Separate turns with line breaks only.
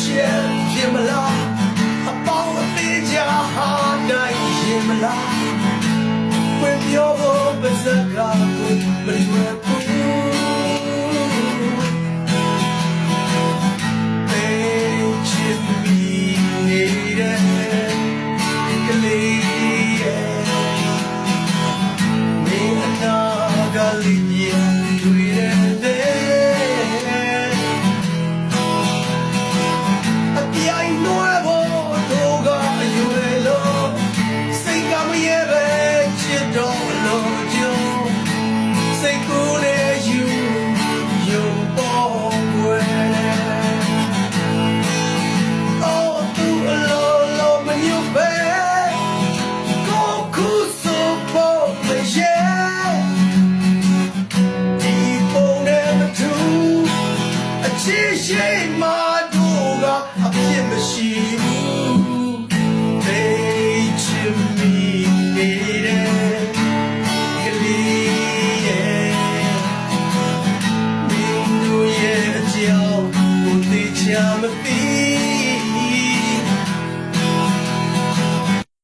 ရှင်ရင်မလားအပေါင်းအသေးချာဟာနိုင်ရင်မလားဝင်ပြောဖို့ပါစကားကိုမလွယ်ဘူး linha geometry